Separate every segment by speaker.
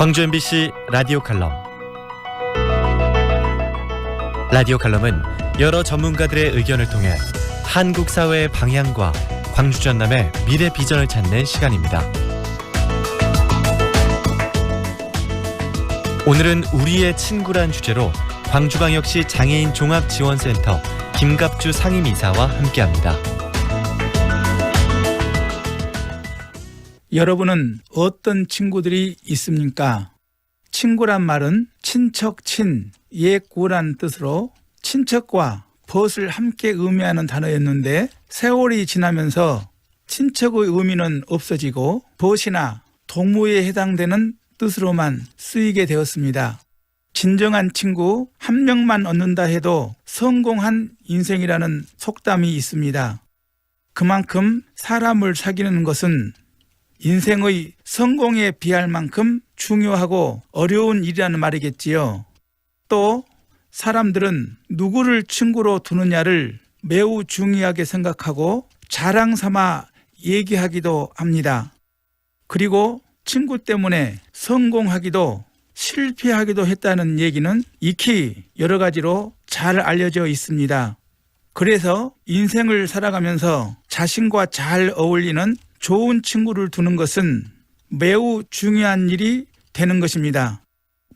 Speaker 1: 광주 MBC 라디오 칼럼 라디오 칼럼은 여러 전문가들의 의견을 통해 한국 사회의 방향과 광주 전남의 미래 비전을 찾는 시간입니다. 오늘은 우리의 친구란 주제로 광주광역시 장애인 종합지원센터 김갑주 상임이사와 함께합니다.
Speaker 2: 여러분은 어떤 친구들이 있습니까? 친구란 말은 친척 친, 예구란 뜻으로 친척과 벗을 함께 의미하는 단어였는데 세월이 지나면서 친척의 의미는 없어지고 벗이나 동무에 해당되는 뜻으로만 쓰이게 되었습니다. 진정한 친구 한 명만 얻는다 해도 성공한 인생이라는 속담이 있습니다. 그만큼 사람을 사귀는 것은 인생의 성공에 비할 만큼 중요하고 어려운 일이라는 말이겠지요. 또 사람들은 누구를 친구로 두느냐를 매우 중요하게 생각하고 자랑 삼아 얘기하기도 합니다. 그리고 친구 때문에 성공하기도 실패하기도 했다는 얘기는 익히 여러 가지로 잘 알려져 있습니다. 그래서 인생을 살아가면서 자신과 잘 어울리는 좋은 친구를 두는 것은 매우 중요한 일이 되는 것입니다.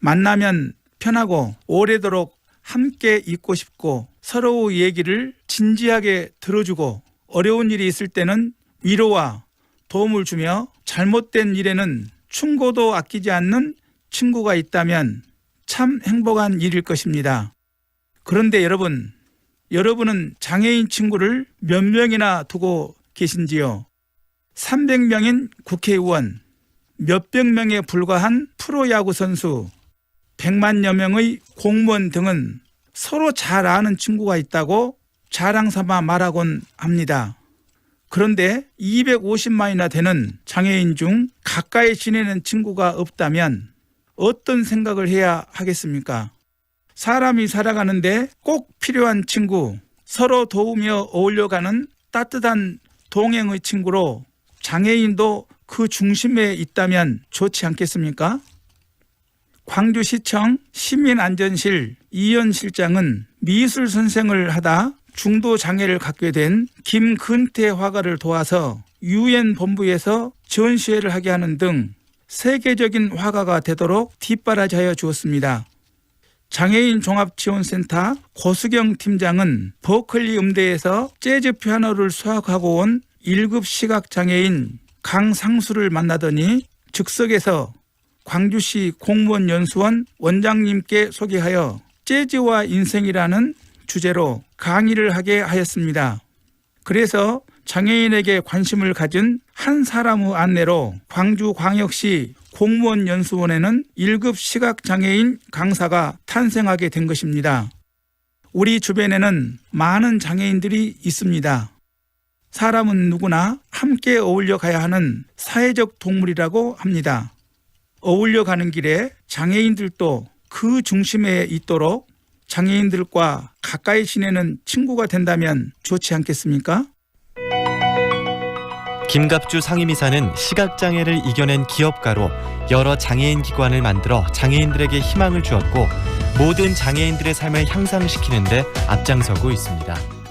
Speaker 2: 만나면 편하고 오래도록 함께 있고 싶고 서로 얘기를 진지하게 들어주고 어려운 일이 있을 때는 위로와 도움을 주며 잘못된 일에는 충고도 아끼지 않는 친구가 있다면 참 행복한 일일 것입니다. 그런데 여러분, 여러분은 장애인 친구를 몇 명이나 두고 계신지요? 300명인 국회의원, 몇백 명에 불과한 프로야구 선수, 100만여 명의 공무원 등은 서로 잘 아는 친구가 있다고 자랑 삼아 말하곤 합니다. 그런데 250만이나 되는 장애인 중 가까이 지내는 친구가 없다면 어떤 생각을 해야 하겠습니까? 사람이 살아가는데 꼭 필요한 친구, 서로 도우며 어울려가는 따뜻한 동행의 친구로 장애인도 그 중심에 있다면 좋지 않겠습니까? 광주시청 시민안전실 이현 실장은 미술 선생을 하다 중도 장애를 갖게 된 김근태 화가를 도와서 유엔 본부에서 전시회를 하게 하는 등 세계적인 화가가 되도록 뒷바라지하여 주었습니다. 장애인 종합지원센터 고수경 팀장은 버클리 음대에서 재즈 피아노를 수학하고 온 1급 시각장애인 강상수를 만나더니 즉석에서 광주시 공무원 연수원 원장님께 소개하여 재즈와 인생이라는 주제로 강의를 하게 하였습니다. 그래서 장애인에게 관심을 가진 한 사람의 안내로 광주광역시 공무원 연수원에는 1급 시각장애인 강사가 탄생하게 된 것입니다. 우리 주변에는 많은 장애인들이 있습니다. 사람은 누구나 함께 어울려 가야 하는 사회적 동물이라고 합니다. 어울려 가는 길에 장애인들도 그 중심에 있도록 장애인들과 가까이 지내는 친구가 된다면 좋지 않겠습니까?
Speaker 1: 김갑주 상임이사는 시각장애를 이겨낸 기업가로 여러 장애인 기관을 만들어 장애인들에게 희망을 주었고 모든 장애인들의 삶을 향상시키는 데 앞장서고 있습니다.